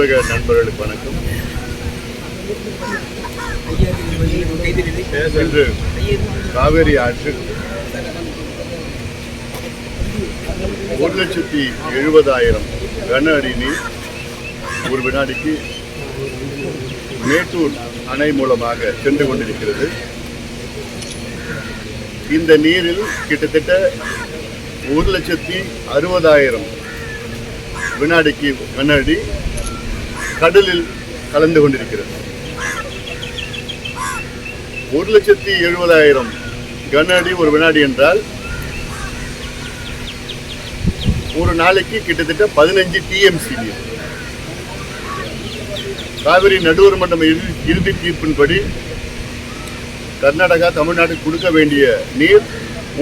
ஊடக நண்பர்களுக்கு வணக்கம். இன்று காவேரி ஆற்றில் ஒரு லட்சத்தி எழுபதாயிரம் கன அடி நீர் ஒரு வினாடிக்கு மேட்டூர் அணை மூலமாக சென்று கொண்டிருக்கிறது. இந்த நீரில் கிட்டத்தட்ட ஒரு லட்சத்தி அறுபதாயிரம் வினாடிக்கு கன அடி கடலில் கலந்து கொண்டிருக்கிறது. ஒரு லட்சத்தி எழுபதாயிரம் கன அடி ஒரு வினாடி என்றால் ஒரு நாளைக்கு கிட்டத்தட்ட பதினஞ்சு டிஎம்சி நீர் காவிரி நடுவர் மன்றம் இறுதி தீர்ப்பின்படி கர்நாடகா தமிழ்நாடு கொடுக்க வேண்டிய நீர்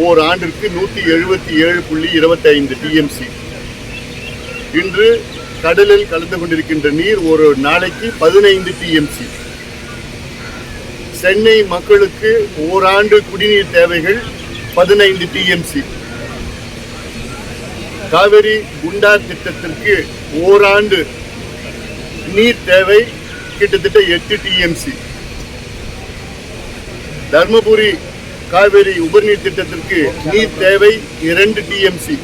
ஓர் ஆண்டிற்கு நூற்றி எழுபத்தி ஏழு புள்ளி இருபத்தி ஐந்து டிஎம்சி இன்று கடலில் கலந்து கொண்டிருக்கின்ற நீர் ஒரு நாளைக்கு பதினைந்து டிஎம்சி சென்னை மக்களுக்கு ஓராண்டு குடிநீர் தேவைகள் பதினைந்து டிஎம்சி காவிரி குண்டார் திட்டத்திற்கு ஓராண்டு நீர் தேவை கிட்டத்தட்ட எட்டு டிஎம்சி தர்மபுரி காவேரி உபரிநீர் திட்டத்திற்கு நீர் தேவை இரண்டு டிஎம்சி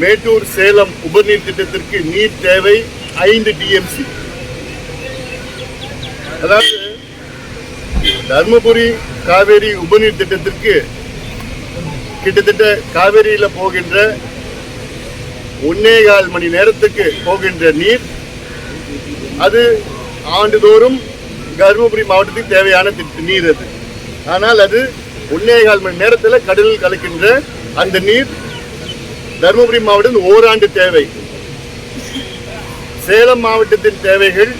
மேட்டூர் சேலம் உபநீர் திட்டத்திற்கு நீர் தேவை ஐந்து டிஎம்சி அதாவது தர்மபுரி காவேரி உபநீர் திட்டத்திற்கு கிட்டத்தட்ட காவேரியில போகின்ற ஒன்னே கால் மணி நேரத்துக்கு போகின்ற நீர் அது ஆண்டுதோறும் தருமபுரி மாவட்டத்துக்கு தேவையான திட்ட- நீர் அது. ஆனால் அது ஒன்னே கால் மணி நேரத்தில் கடலில் கலக்கின்ற அந்த நீர் தருமபுரி மாவட்டம் ஓராண்டு தேவை. சேலம் மாவட்டத்தின் தேவைகள்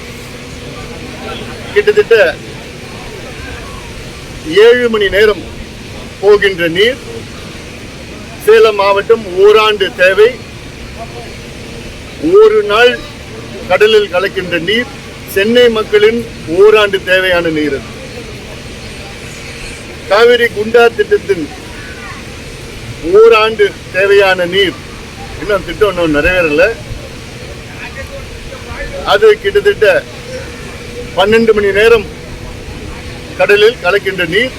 கிட்டத்தட்ட ஏழு மணி நேரம் போகின்ற நீர். சேலம் மாவட்டம் ஓராண்டு தேவை. ஒரு நாள் கடலில் கலக்கின்ற நீர் சென்னை மக்களின் ஓராண்டு தேவையான நீர் காவிரி குண்டா திட்டத்தின் ஓராண்டு தேவையான நீர் இன்னும் திட்டம் ஒன்றும் நிறைவேறல. அது கிட்டத்தட்ட பன்னெண்டு மணி நேரம் கடலில் கலக்கின்ற நீர்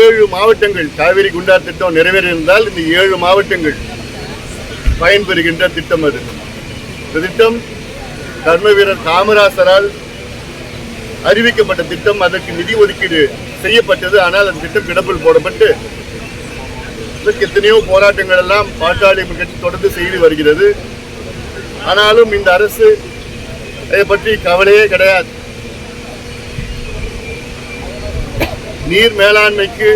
ஏழு மாவட்டங்கள் காவிரி குண்டார் திட்டம் நிறைவேறியிருந்தால் இந்த ஏழு மாவட்டங்கள் பயன்பெறுகின்ற திட்டம் அது. இந்த திட்டம் கர்ம வீரர் காமராசரால் அறிவிக்கப்பட்ட திட்டம் அதற்கு நிதி ஒதுக்கீடு செய்யப்பட்டது. ஆனால் அந்த திட்டம் கிடப்பில் போடப்பட்டு இதற்கு எத்தனையோ போராட்டங்கள் எல்லாம் பாட்டாளி கட்சி தொடர்ந்து செய்து வருகிறது. ஆனாலும் இந்த அரசு இதை பற்றி கவலையே கிடையாது. நீர் மேலாண்மைக்கு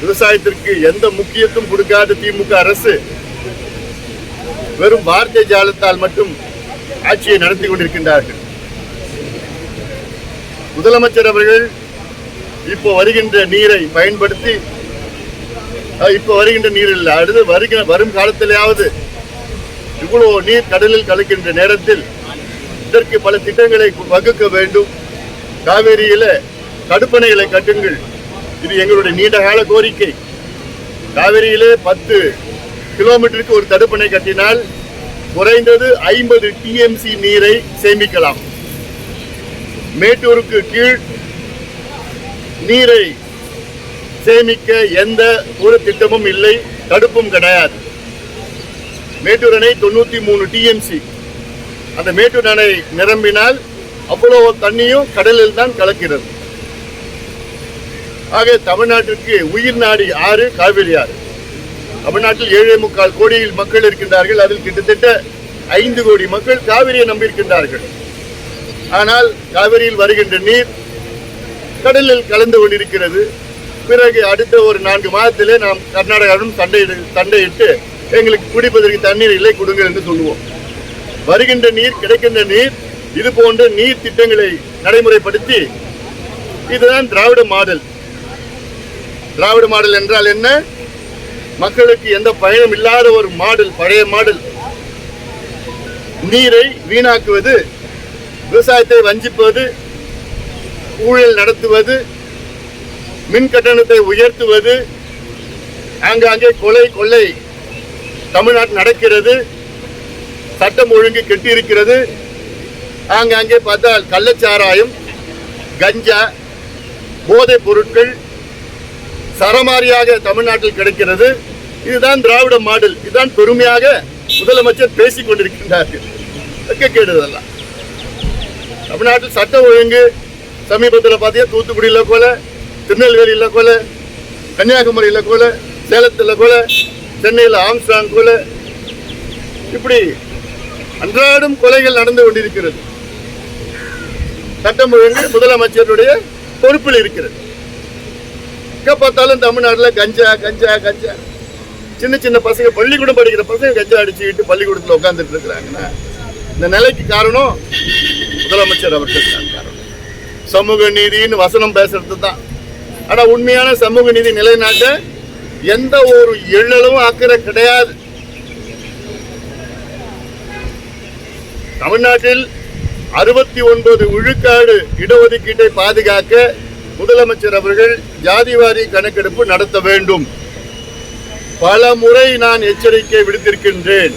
விவசாயத்திற்கு எந்த முக்கியத்துவம் கொடுக்காத திமுக அரசு வெறும் வார்த்தை ஜாலத்தால் மட்டும் ஆட்சியை நடத்தி கொண்டிருக்கின்றார்கள். முதலமைச்சர் அவர்கள் இப்போ வருகின்ற நீரை பயன்படுத்தி இப்போ வருகின்ற நீர் இல்லை அடுத்து வருகிற வரும் காலத்திலேயாவது இவ்வளவு நீர் கடலில் கலக்கின்ற நேரத்தில் இதற்கு பல திட்டங்களை வகுக்க வேண்டும். காவேரியில தடுப்பணைகளை கட்டுங்கள். இது எங்களுடைய நீண்டகால கோரிக்கை. காவேரியிலே பத்து கிலோமீட்டருக்கு ஒரு தடுப்பணை கட்டினால் குறைந்தது ஐம்பது டிஎம்சி நீரை சேமிக்கலாம். மேட்டூருக்கு கீழ் நீரை சேமிக்க எந்த ஒரு திட்டமும் இல்லை தடுப்பும் கிடையாது. மேட்டூர் அணை தொண்ணூத்தி மூணு டிஎம்சி அந்த மேட்டூர் அணை நிரம்பினால் அவ்வளவு தண்ணியும் கடலில் தான் கலக்கிறது. ஆக தமிழ்நாட்டிற்கு உயிர் நாடி ஆறு காவிரி ஆறு. தமிழ்நாட்டில் ஏழே முக்கால் கோடியில் மக்கள் இருக்கின்றார்கள். அதில் கிட்டத்தட்ட ஐந்து கோடி மக்கள் காவிரியை நம்பியிருக்கின்றார்கள். ஆனால் காவிரியில் வருகின்ற நீர் கடலில் கலந்து கொண்டிருக்கிறது. பிறகு அடுத்த ஒரு நான்கு மாதத்திலே நாம் கர்நாடகாவிடம் சண்டையிடு சண்டையிட்டு எங்களுக்கு குடிப்பதற்கு தண்ணீர் இல்லை கொடுங்கள் என்று சொல்லுவோம். வருகின்ற நீர் கிடைக்கின்ற நீர் இது போன்ற நீர் திட்டங்களை நடைமுறைப்படுத்தி இதுதான் திராவிட மாடல். திராவிட மாடல் என்றால் என்ன? மக்களுக்கு எந்த பயனும் இல்லாத ஒரு மாடல் பழைய மாடல். நீரை வீணாக்குவது விவசாயத்தை வஞ்சிப்பது ஊழல் நடத்துவது மின் கட்டணத்தை உயர்த்துவது ஆங்காங்கே கொலை கொள்ளை தமிழ்நாட்டில் நடக்கிறது சட்டம் ஒழுங்கு கெட்டியிருக்கிறது. ஆங்காங்கே பார்த்தால் கள்ளச்சாராயம் கஞ்சா போதைப் பொருட்கள் சரமாரியாக தமிழ்நாட்டில் கிடைக்கிறது. இதுதான் திராவிட மாடல். இதுதான் பெருமையாக முதலமைச்சர் பேசிக் கொண்டிருக்கின்றார்கள் வெட்கக்கேடு தமிழ்நாட்டில் சட்டம் ஒழுங்கு சமீபத்தில் பார்த்தீங்கன்னா தூத்துக்குடியில் போல திருநெல்வேலியில் கொலை கன்னியாகுமரியில் கொலை சேலத்தில் கொலை சென்னையில் ஆம்ஸ்டாங் கொலை. இப்படி அன்றாடம் கொலைகள் நடந்து கொண்டிருக்கிறது. சட்டம் ஒழுங்கு முதலமைச்சருடைய பொறுப்பில் இருக்கிறது. எங்கே பார்த்தாலும் தமிழ்நாட்டில் கஞ்சா கஞ்சா கஞ்சா. சின்ன சின்ன பசங்க பள்ளிக்கூடம் படிக்கிற பசங்க கஞ்சா அடிச்சுக்கிட்டு பள்ளிக்கூடத்தில் உட்காந்துட்டு இருக்கிறாங்கன்னா இந்த நிலைக்கு காரணம் முதலமைச்சர் அவர்கள் தான். காரணம் சமூக நீதின்னு வசனம் பேசுறது தான் ஆனா உண்மையான சமூக நீதி நிலைநாட்ட எந்த ஒரு எள்ளலும் ஆக்கிர கிடையாது. தமிழ்நாட்டில் அறுபத்தி ஒன்பது விழுக்காடு இடஒதுக்கீட்டை பாதுகாக்க முதலமைச்சர் அவர்கள் ஜாதிவாரி கணக்கெடுப்பு நடத்த வேண்டும். பல முறை நான் எச்சரிக்கை விடுத்திருக்கின்றேன்.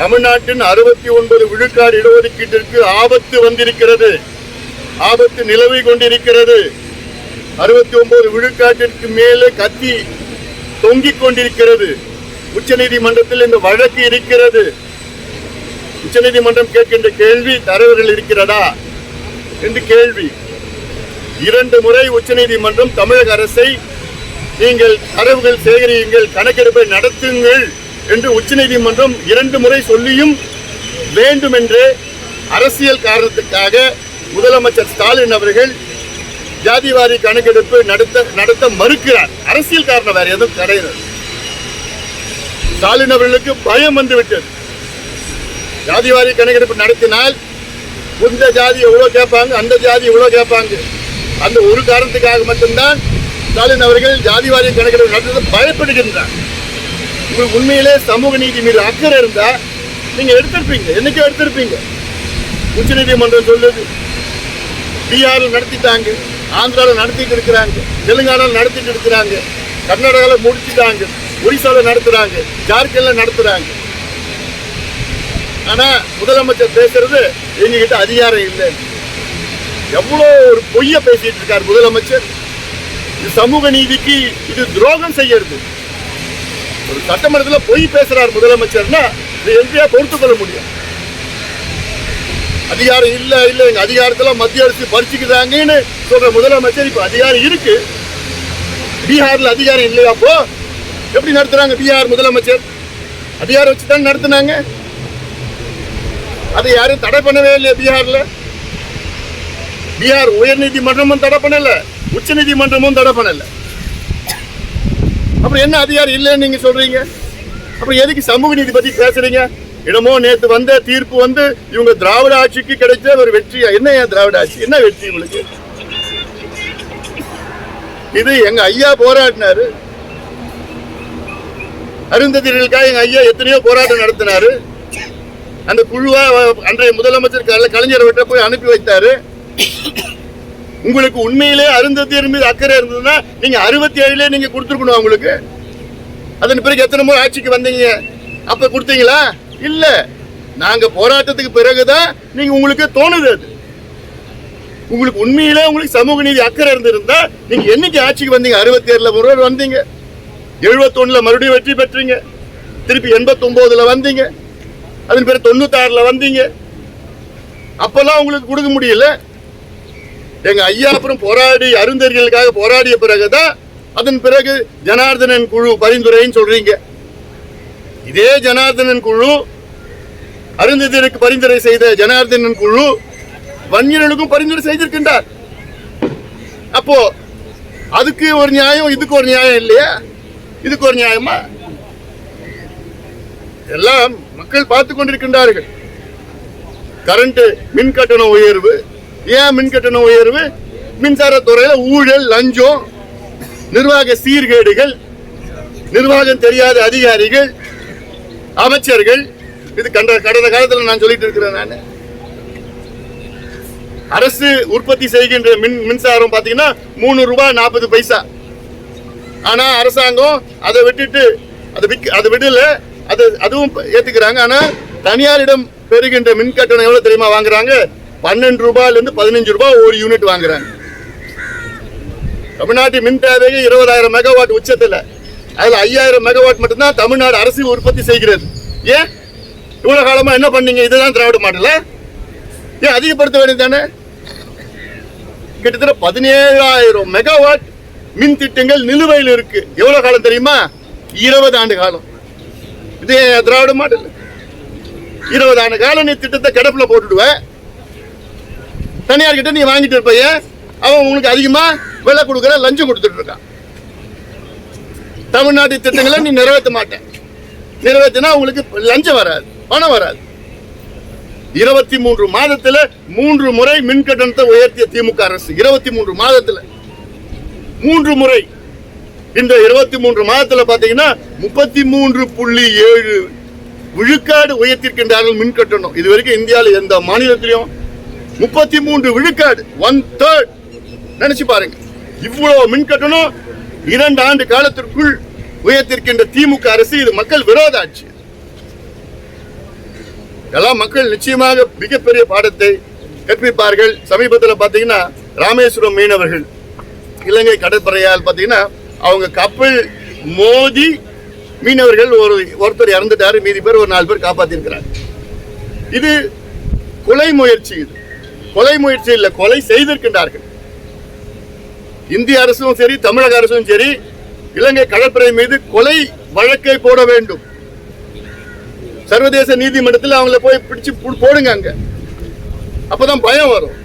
தமிழ்நாட்டின் அறுபத்தி ஒன்பது விழுக்காடு இடஒதுக்கீட்டிற்கு ஆபத்து வந்திருக்கிறது. ஆபத்து நிலவி கொண்டிருக்கிறது. அறுபத்தி ஒன்பது விழுக்காட்டிற்கு மேலே கத்தி தொங்கிக் கொண்டிருக்கிறது. உச்சநீதிமன்றத்தில் இந்த வழக்கு இருக்கிறது. உச்சநீதிமன்றம் கேட்கின்ற கேள்வி தரவுகள் இருக்கிறதா? என்று கேள்வி. இரண்டு முறை உச்சநீதிமன்றம் தமிழக அரசை நீங்கள் தரவுகள் சேகரியுங்கள் கணக்கெடுப்பை நடத்துங்கள் என்று உச்சநீதிமன்றம் இரண்டு முறை சொல்லியும் வேண்டுமென்றே அரசியல் காரணத்துக்காக முதலமைச்சர் ஸ்டாலின் அவர்கள் ஜாதிவாரி கணக்கெடுப்பு நடத்த நடத்த மறுக்கிறார். அரசியல் காரணம் வேற எதுவும் கிடையாது. ஸ்டாலின் அவர்களுக்கு பயம் வந்துவிட்டது. ஜாதிவாரி கணக்கெடுப்பு நடத்தினால் இந்த ஜாதி எவ்வளோ கேட்பாங்க அந்த ஜாதி எவ்வளோ கேட்பாங்க. அந்த ஒரு காரணத்துக்காக மட்டும்தான் ஸ்டாலின் அவர்கள் ஜாதிவாரி கணக்கெடுப்பு நடத்த பயப்படுகின்றார். உங்களுக்கு உண்மையிலே சமூக நீதி மீது அக்கறை இருந்தா நீங்க எடுத்திருப்பீங்க. என்னைக்கோ எடுத்திருப்பீங்க? உச்சநீதிமன்றம் சொல்லுது பீகாரில் நடத்திட்டாங்க. ஆந்திராவில் நடத்திட்டு இருக்கிறாங்க தெலுங்கானாவில் நடத்திட்டு இருக்கிறாங்க கர்நாடகாவில் முடிச்சிட்டாங்க ஒரிசாவில் நடத்துறாங்க ஜார்க்கண்ட்ல நடத்துறாங்க. ஆனா முதலமைச்சர் பேசுறது எங்ககிட்ட அதிகாரம் இல்லை. எவ்வளோ ஒரு பொய்ய பேசிட்டு இருக்கார் முதலமைச்சர். இது சமூக நீதிக்கு இது துரோகம் செய்யறது. ஒரு சட்டமன்றத்தில் பொய் பேசுறார் முதலமைச்சர்னா இதை எங்கேயா பொறுத்து கொள்ள முடியும். அதிகாரம் இல்லை இல்லை. எங்கள் அதிகாரத்தில் மத்திய அரசு பறிச்சுக்கிறாங்கன்னு சொல்கிற முதலமைச்சர் இப்போ அதிகாரம் இருக்கு. பீகாரில் அதிகாரம் இல்லையா அப்போ? எப்படி நடத்துறாங்க பீகார் முதலமைச்சர்? அதிகாரம் வச்சு தான் நடத்துனாங்க. அதை யாரும் தடை பண்ணவே இல்லையா பீகாரில். பீகார் உயர் நீதிமன்றமும் தடை பண்ணலை உச்ச நீதிமன்றமும் தடை பண்ணலை. அப்புறம் என்ன அதிகாரம் இல்லைன்னு நீங்கள் சொல்கிறீங்க அப்புறம் எதுக்கு சமூக நீதி பற்றி பேசுகிறீங்க இடமோ நேற்று வந்த தீர்ப்பு வந்து இவங்க திராவிட ஆட்சிக்கு கிடைச்ச ஒரு வெற்றியா? என்ன ஏன் திராவிட ஆட்சி? என்ன வெற்றி உங்களுக்கு இது எங்க ஐயா போராடினாரு. அருந்ததிகளுக்காக எங்க ஐயா எத்தனையோ போராட்டம் நடத்தினாரு. அந்த குழுவா அன்றைய முதலமைச்சர் கலைஞர் விட்ட போய் அனுப்பி வைத்தாரு. உங்களுக்கு உண்மையிலே அருந்ததியர் மீது அக்கறை இருந்ததுன்னா நீங்க அறுபத்தி ஏழுல நீங்க கொடுத்துருக்கணும் அவங்களுக்கு. அதன் பிறகு எத்தனை முறை ஆட்சிக்கு வந்தீங்க. அப்ப கொடுத்தீங்களா? இல்ல. நாங்க போராட்டத்துக்கு பிறகுதான் நீங்க உங்களுக்கு தோணுது அது. உங்களுக்கு உண்மையிலே உங்களுக்கு சமூக நீதி அக்கறை இருந்திருந்தா நீங்க என்னைக்கு ஆட்சிக்கு வந்தீங்க? அறுபத்தி ஏழுல முறை வந்தீங்க. எழுபத்தொன்னுல மறுபடியும் வெற்றி பெற்றீங்க. திருப்பி எண்பத்தொன்பதுல வந்தீங்க. அதன் பிறகு தொண்ணூத்தாறுல வந்தீங்க. அப்பெல்லாம் உங்களுக்கு கொடுக்க முடியல. எங்க ஐயா அப்புறம் போராடி அருந்தர்களுக்காக போராடிய பிறகுதான் அதன் பிறகு ஜனார்தனன் குழு பரிந்துரைன்னு சொல்றீங்க. இதே ஜனார்தனன் குழு அருந்ததிற்கு பரிந்துரை செய்த ஜனார்தனன் குழு வன்னியர்களுக்கும் பரிந்துரை செய்திருக்கின்றார். அப்போ அதுக்கு ஒரு நியாயம் இதுக்கு ஒரு நியாயம் இல்லையா? இதுக்கு ஒரு நியாயமா? எல்லாம் மக்கள் பார்த்து கொண்டிருக்கின்றார்கள். கரண்ட் மின் கட்டண உயர்வு. ஏன் மின் கட்டண உயர்வு? மின்சாரத்துறையில ஊழல் லஞ்சம் நிர்வாக சீர்கேடுகள் நிர்வாகம் தெரியாத அதிகாரிகள் அமைச்சர்கள் இது கண்ட கடந்த காலத்தில் நான் சொல்லிட்டு இருக்கிறேன் நான். அரசு உற்பத்தி செய்கின்ற மின் மின்சாரம் பார்த்தீங்கன்னா மூணு ரூபாய் நாற்பது பைசா. ஆனால் அரசாங்கம் அதை விட்டுட்டு அதை விக் அதை விடல அது அதுவும் ஏற்றுக்கிறாங்க ஆனால் தனியாரிடம் பெறுகின்ற மின் கட்டணம் எவ்வளோ தெரியுமா வாங்குறாங்க? பன்னெண்டு ரூபாயிலேருந்து பதினஞ்சு ரூபாய் ஒரு யூனிட் வாங்குறாங்க. தமிழ்நாட்டு மின் தேவைக்கு இருபதாயிரம் மெகாவாட் உச்சத்தில். அதில் ஐயாயிரம் மெகாவாட் மட்டும்தான் தமிழ்நாடு அரசு உற்பத்தி செய்கிறது. ஏன்? இவ்வளவு காலமா என்ன பண்ணீங்க? இதுதான் திராவிட மாடல? ஏன் அதிகப்படுத்த வேண்டியது தானே? கிட்டத்தட்ட பதினேழாயிரம் மெகாவாட் மின் திட்டங்கள் நிலுவையில் இருக்கு. எவ்வளவு காலம் தெரியுமா? இருபது ஆண்டு காலம். இது திராவிட மாடல். இருபது ஆண்டு காலம் நீ திட்டத்தை கிடப்புல போட்டுடுவேன் தனியார் கிட்ட நீ வாங்கிட்டு இருப்பைய அவன் உனக்கு அதிகமாக விலை கொடுக்குற லஞ்சம் கொடுத்துட்டு இருக்கான். தமிழ்நாட்டு திட்டங்களை நீ நிறைவேற்ற மாட்டேன். நிறைவேற்றினா உங்களுக்கு லஞ்சம் வராது பணம் வராது. இருபத்தி மூன்று மாதத்துல மூன்று முறை மின் கட்டணத்தை உயர்த்திய திமுக அரசு இருபத்தி மூன்று மாதத்துல. மூன்று முறை. இந்த இருபத்தி மூன்று மாதத்துல பாத்தீங்கன்னா முப்பத்தி மூன்று புள்ளி ஏழு விழுக்காடு உயர்த்திருக்கின்றார்கள் மின் கட்டணம். இது வரைக்கும் இந்தியாவில் எந்த மாநிலத்திலையும் முப்பத்தி மூன்று விழுக்காடு ஒன் தேர்ட் நினைச்சு பாருங்க. இவ்வளவு மின் கட்டணம் இரண்டு ஆண்டு காலத்திற்குள் உயர்த்திருக்கின்ற திமுக அரசு இது மக்கள் விரோத ஆட்சி எல்லாம் மக்கள் நிச்சயமாக மிகப்பெரிய பாடத்தை கற்பிப்பார்கள். சமீபத்தில் பார்த்தீங்கன்னா ராமேஸ்வரம் மீனவர்கள் இலங்கை கடற்படையால் பார்த்தீங்கன்னா அவங்க கப்பல் மோதி மீனவர்கள் ஒரு ஒருத்தர் இறந்துட்டாரு. மீதி பேர் ஒரு நாலு பேர் காப்பாற்றிருக்கிறார் இது கொலை முயற்சி இது. கொலை முயற்சி இல்ல கொலை செய்திருக்கின்றார்கள். இந்திய அரசும் சரி தமிழக அரசும் சரி இலங்கை கடற்படை மீது கொலை வழக்கை போட வேண்டும். சர்வதேச நீதிமன்றத்தில் அவங்கள போய் பிடிச்சு போடுங்க அங்க. அப்பதான் பயம் வரும்.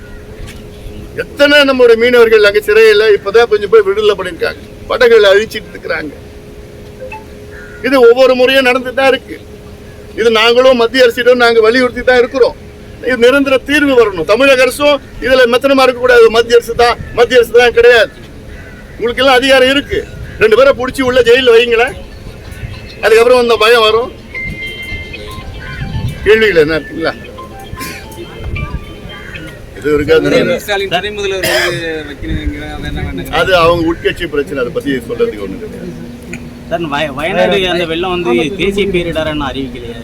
எத்தனை நம்மளுடைய மீனவர்கள் அங்க சிறையில் இப்பதான் கொஞ்சம் போய் விடுதலை பண்ணிருக்காங்க. படகுகளை அழிச்சிட்டு இருக்கிறாங்க. இது ஒவ்வொரு முறையும் நடந்துட்டு தான் இருக்கு. இது நாங்களும் மத்திய அரசிடம் நாங்க வலியுறுத்தி தான் இருக்கிறோம். இது நிரந்தர தீர்வு வரணும். தமிழக அரசும் இதுல மெத்தனமா இருக்கக்கூடாது. மத்திய அரசு தான் மத்திய அரசு தான் கிடையாது. உங்களுக்கு எல்லாம் அதிகாரம் இருக்கு. ரெண்டு பேரை பிடிச்சி உள்ள ஜெயில வைங்களேன் அதுக்கப்புறம் அந்த பயம் வரும். கேள்விகள் என்ன இருக்குங்களா இது இருக்காது அது அவங்க உட்கட்சி பிரச்சனை அதை பத்தி சொல்றதுக்கு ஒண்ணு கிடையாது. சார் வய- வயநாடு அந்த வெள்ளம் வந்து தேசிய பேரிடர்னு அறிவிக்கலையா.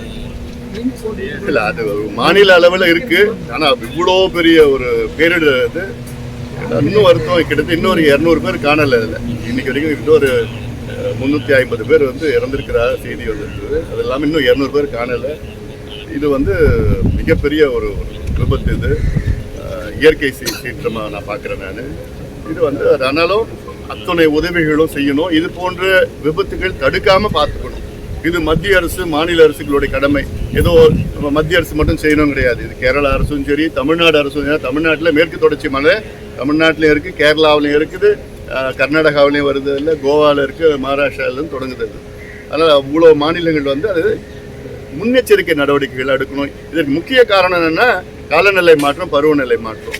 இல்ல அது ஒரு மாநில அளவுல இருக்கு. ஆனா இவ்வளோ பெரிய ஒரு பேரிடர் அது. இன்னும் வருத்தம் கிட்டத்தட்ட இன்னொரு இரநூறு பேர் காணல அதில் இன்னைக்கு வரைக்கும் இன்னொரு முந்நூற்றி ஐம்பது பேர் வந்து இறந்திருக்கிறா செய்தி வந்திருக்குது. அது இல்லாமல் இன்னும் இரநூறு பேர் காணல. இது வந்து மிகப்பெரிய ஒரு விபத்து இது. இயற்கை சீ- சீற்றமாக நான் பார்க்குறேன் நான். இது வந்து ஆனாலும் அத்தனை உதவிகளும் செய்யணும். இது போன்ற விபத்துகள் தடுக்காமல் பார்த்துக்கணும். இது மத்திய அரசு மாநில அரசுகளுடைய கடமை. ஏதோ நம்ம மத்திய அரசு மட்டும் செய்யணும் கிடையாது. இது கேரளா அரசும் சரி தமிழ்நாடு அரசும் சரி. மேற்கு தொடர்ச்சி மலை தமிழ்நாட்டிலையும் இருக்குது கேரளாவிலையும் இருக்குது. கர்நாடகாவிலையும் வருது இல்லை கோவாவில் இருக்குது மகாராஷ்டிராவிலும் தொடங்குது அதனால் அவ்வளோ மாநிலங்கள் வந்து அது முன்னெச்சரிக்கை நடவடிக்கைகள் எடுக்கணும். இதற்கு முக்கிய காரணம் என்னென்னா காலநிலை மாற்றம் பருவநிலை மாற்றம்.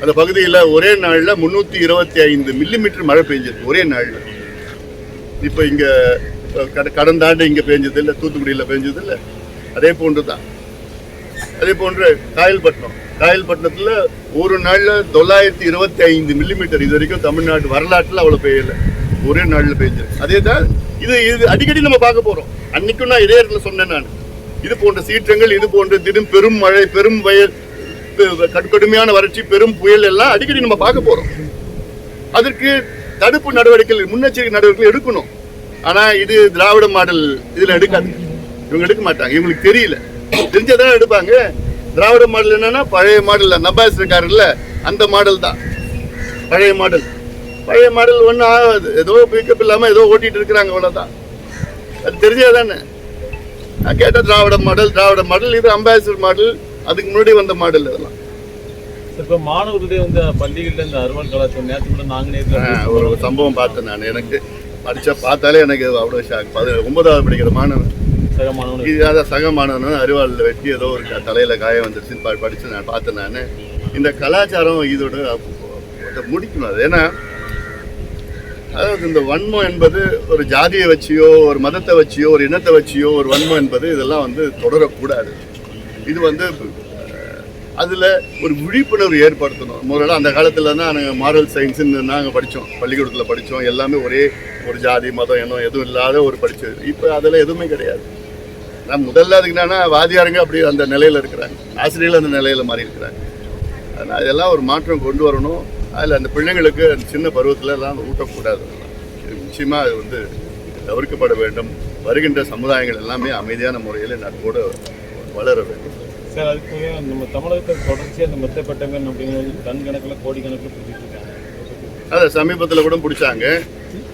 அந்த பகுதியில் ஒரே நாளில் முந்நூற்றி இருபத்தி ஐந்து மில்லிமீட்டர் மழை பெஞ்சிருக்கு ஒரே நாளில். இப்போ இங்கே கடந்த ஆண்டு இங்கே பெஞ்சது இல்லை தூத்துக்குடியில் பெஞ்சது இல்லை அதே போன்று தான். அதே போன்று காயல்பட்டினம். காயல்பட்டினத்தில் ஒரு நாளில் தொள்ளாயிரத்தி இருபத்தி ஐந்து மில்லிமீட்டர் இது வரைக்கும் தமிழ்நாட்டு வரலாற்றில் அவ்வளோ பெய்யலை. ஒரே நாளில் பெஞ்சது. அதே தான் இது இது அடிக்கடி நம்ம பார்க்க போகிறோம் அன்னைக்கும் நான் இதே இடத்துல சொன்னேன் நான். இது போன்ற சீற்றங்கள் இது போன்ற திடும் பெரும் மழை பெரும் வயல் கடுக்கடுமையான கடுமையான வறட்சி பெரும் புயல் எல்லாம் அடிக்கடி நம்ம பார்க்க போகிறோம் அதற்கு தடுப்பு நடவடிக்கைகள் முன்னெச்சரிக்கை நடவடிக்கைகள் எடுக்கணும். ஆனா இது திராவிட மாடல் இதுல எடுக்காது. இவங்க எடுக்க மாட்டாங்க. இவங்களுக்கு தெரியல. தெரிஞ்சதானே எடுப்பாங்க. திராவிட மாடல் என்னன்னா பழைய மாடல் நபாஸ் இருக்காருல்ல அந்த மாடல் தான். பழைய மாடல். பழைய மாடல் ஒன்றும் ஆகாது. ஏதோ பிக்கப் இல்லாம ஏதோ ஓட்டிட்டு இருக்கிறாங்க அவ்வளவுதான். அது தெரிஞ்சதானே நான் கேட்ட திராவிட மாடல் திராவிட மாடல் இது அம்பாசிடர் மாடல் அதுக்கு முன்னாடி வந்த மாடல் இதெல்லாம். இப்ப மாணவர்களுடைய வந்து பள்ளிகள்ல இந்த அறுவல் கலாச்சாரம் நேற்று கூட நாங்க நேற்று ஆஹ் ஒரு சம்பவம் பார்த்தேன் நான் எனக்கு. படிச்சா பார்த்தாலே எனக்கு அவ்வளோ ஷாக் பது ஒன்பதாவது படிக்கிற மாணவன். இது அதான் சக மாணவன் அறிவாளில் வெட்டி ஏதோ ஒரு தலையில காயம் வந்துருச்சுன்னு ப- படிச்சு நான் பார்த்தேன் நான். இந்த கலாச்சாரம் இதோட முடிக்கணும். அது ஏன்னா அதாவது இந்த வன்மம் என்பது ஒரு ஜாதியை வச்சியோ ஒரு மதத்தை வச்சியோ ஒரு இனத்தை வச்சியோ ஒரு வன்மம் என்பது இதெல்லாம் வந்து தொடரக்கூடாது. இது வந்து அதில் ஒரு விழிப்புணர்வு ஏற்படுத்தணும். முதல்ல அந்த காலத்தில் தான் நாங்கள் மாரல் சயின்ஸுன்னு நாங்கள் படித்தோம் பள்ளிக்கூடத்தில் படித்தோம் எல்லாமே ஒரே ஒரு ஜாதி மதம் எண்ணம் எதுவும் இல்லாத ஒரு படித்தது இப்போ அதில் எதுவுமே கிடையாது. நான் முதல்ல அதுக்கு என்னன்னா வாதியாருங்க அப்படி அந்த நிலையில் இருக்கிறாங்க. ஆசிரியர்கள் அந்த நிலையில் மாறி இருக்கிறாங்க. அதனால் அதெல்லாம் ஒரு மாற்றம் கொண்டு வரணும். அதில் அந்த பிள்ளைங்களுக்கு அந்த சின்ன பருவத்தில் எல்லாம் ஊட்டக்கூடாது இது அது வந்து தவிர்க்கப்பட வேண்டும். வருகின்ற சமுதாயங்கள் எல்லாமே அமைதியான முறையில் நட்போடு வளர வேண்டும். சார் அதுக்கு நம்ம தமிழகத்தில் தொடர்ச்சியாக அந்த மெத்தப்பட்டங்கள் அப்படிங்கிறது டன் கணக்கில் கோடி கணக்கில் பிடிச்சிட்டு இருக்காங்க. அதை சமீபத்தில் கூட பிடிச்சாங்க.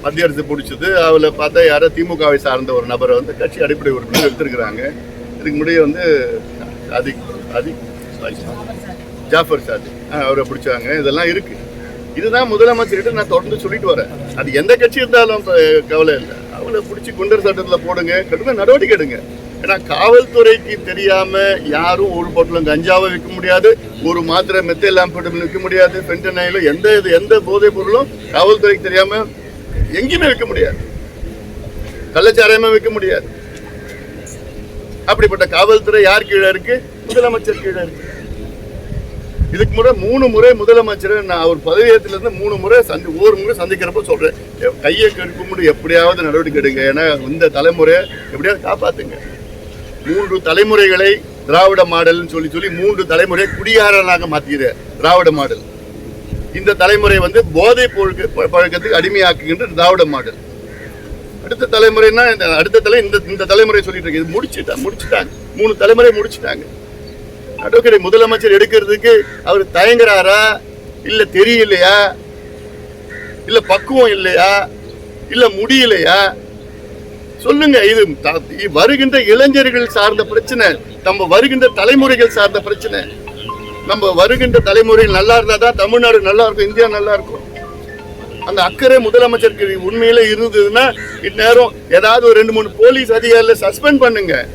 மத்திய அரசு பிடிச்சது. அதில் பார்த்தா யாரோ திமுகவை சார்ந்த ஒரு நபரை வந்து கட்சி அடிப்படை உறுப்பினர் எடுத்திருக்கிறாங்க. இதுக்கு முன்னாடி வந்து அதிக் அதிக் ஜாஃபர் சாதி அவரை பிடிச்சாங்க. இதெல்லாம் இருக்கு. இதுதான் முதலமைச்சர்கிட்ட நான் தொடர்ந்து சொல்லிட்டு வரேன். அது எந்த கட்சி இருந்தாலும் கவலை இல்லை. அவளை பிடிச்சி குண்டர் சட்டத்தில் போடுங்க. கடுமையாக நடவடிக்கை எடுங்க. ஏன்னா காவல்துறைக்கு தெரியாம யாரும் ஒரு பொட்டலும் கஞ்சாவை விற்க முடியாது. ஒரு மாத்திரை மெத்தை ஆம்பட்டபிள் விற்க முடியாது. பென்டனைலும் எந்த இது எந்த போதைப் பொருளும் காவல்துறைக்கு தெரியாம எங்கேயுமே விற்க முடியாது. கள்ளச்சாராயமா விற்க முடியாது. அப்படிப்பட்ட காவல்துறை யார் கீழே இருக்கு? முதலமைச்சர் கீழே இருக்கு. இதுக்கு முறை மூணு முறை முதலமைச்சர் நான் அவர் பதவியேற்றல இருந்து மூணு முறை சந்தி ஒவ்வொரு முறை சந்திக்கிறப்ப சொல்றேன். கையை கெடுக்க முடியும் எப்படியாவது நடவடிக்கை எடுங்க. ஏன்னா இந்த தலைமுறையை எப்படியாவது காப்பாத்துங்க. மூன்று தலைமுறைகளை திராவிட மாடல்னு சொல்லி சொல்லி மூன்று தலைமுறை குடியாரனாக மாற்றுகிற திராவிட மாடல். இந்த தலைமுறை வந்து போதை பொழுக்க ப- பழக்கத்துக்கு அடிமையாக்குகின்ற திராவிட மாடல். அடுத்த தலைமுறைன்னா இந்த அடுத்த தலை இந்த இந்த தலைமுறை சொல்லிட்டு இருக்கு. இது முடிச்சுட்டாங்க முடிச்சுட்டாங்க. மூணு தலைமுறை முடிச்சுட்டாங்க. அடோக்கரை முதலமைச்சர் எடுக்கிறதுக்கு அவர் தயங்குறாரா? இல்ல தெரியலையா? இல்ல பக்குவம் இல்லையா? இல்ல முடியலையா? சொல்லுங்க இது த- வருகின்ற இளைஞர்கள் சார்ந்த பிரச்சனை நம்ம வருகின்ற தலைமுறைகள் சார்ந்த பிரச்சனை. நம்ம வருகின்ற தலைமுறைகள் நல்லா இருந்தா தான் தமிழ்நாடு நல்லா இருக்கும் இந்தியா நல்லா இருக்கும். அந்த அக்கறை முதலமைச்சருக்கு உண்மையில இருந்ததுன்னா இந்நேரம் ஏதாவது ஒரு ரெண்டு மூணு போலீஸ் அதிகாரியில் சஸ்பெண்ட் பண்ணுங்க.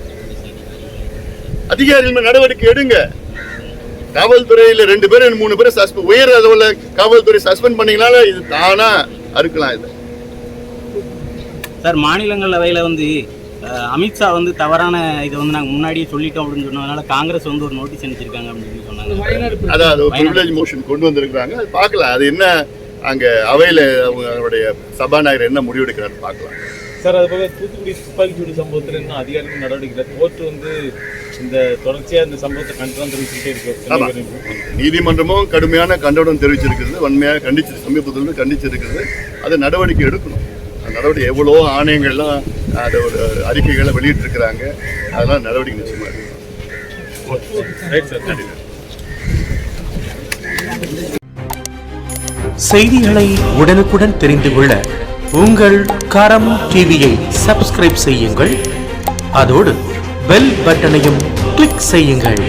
அதிகாரிகள் நடவடிக்கை எடுங்க. காவல்துறையில ரெண்டு பேரும் ரெண்டு மூணு பேரும் சஸ்பெண்ட் உயர் அளவில் காவல்துறை சஸ்பெண்ட் பண்ணீங்கனால இது தானா அறுக்கலாம் இது. சார் மாநிலங்களவையில் வந்து அஹ், அமித்ஷா வந்து தவறான இதை வந்து நாங்கள் முன்னாடியே சொல்லிட்டோம் அப்படின்னு சொன்னதுனால காங்கிரஸ் வந்து ஒரு நோட்டீஸ் அனுப்பிச்சிருக்காங்க அப்படின்னு சொல்லி சொன்னாங்க. அதாவது ஒரு ப்ரிவிலேஜ் மோஷன் கொண்டு வந்திருக்காங்க அது பார்க்கலாம். அது என்ன அங்க அவையில அவங்களுடைய சபாநாயகர் என்ன முடிவெடுக்கிறாரு பார்க்கலாம். சார் அது போக தூத்துக்குடி துப்பாக்கி சூடு சம்பவத்தில் இன்னும் அதிகாரிகள் நடவடிக்கை இல்லை கோர்ட்டு வந்து இந்த தொடர்ச்சியாக இந்த சம்பவத்தை கண்டனம் தெரிவிச்சுட்டே. இருக்கு. நீதிமன்றமும் கடுமையான கண்டனம் தெரிவிச்சிருக்கிறது. வன்மையாக கண்டிச்சு சமீபத்தில் கண்டிச்சிருக்கிறது. அது நடவடிக்கை எடுக்கணும். நடவடிக்கை எவ்வளோ ஆணையங்கள்லாம் அது ஒரு அறிக்கைகளை வெளியிட்டிருக்கிறாங்க. அதெல்லாம் நடவடிக்கை நிச்சயமா எடுக்கணும். ரைட் சார் நன்றி செய்திகளை உடனுக்குடன் தெரிந்து கொள்ள உங்கள் கரம் டிவியை சப்ஸ்கிரைப் செய்யுங்கள். அதோடு பெல் பட்டனையும் கிளிக் செய்யுங்கள்.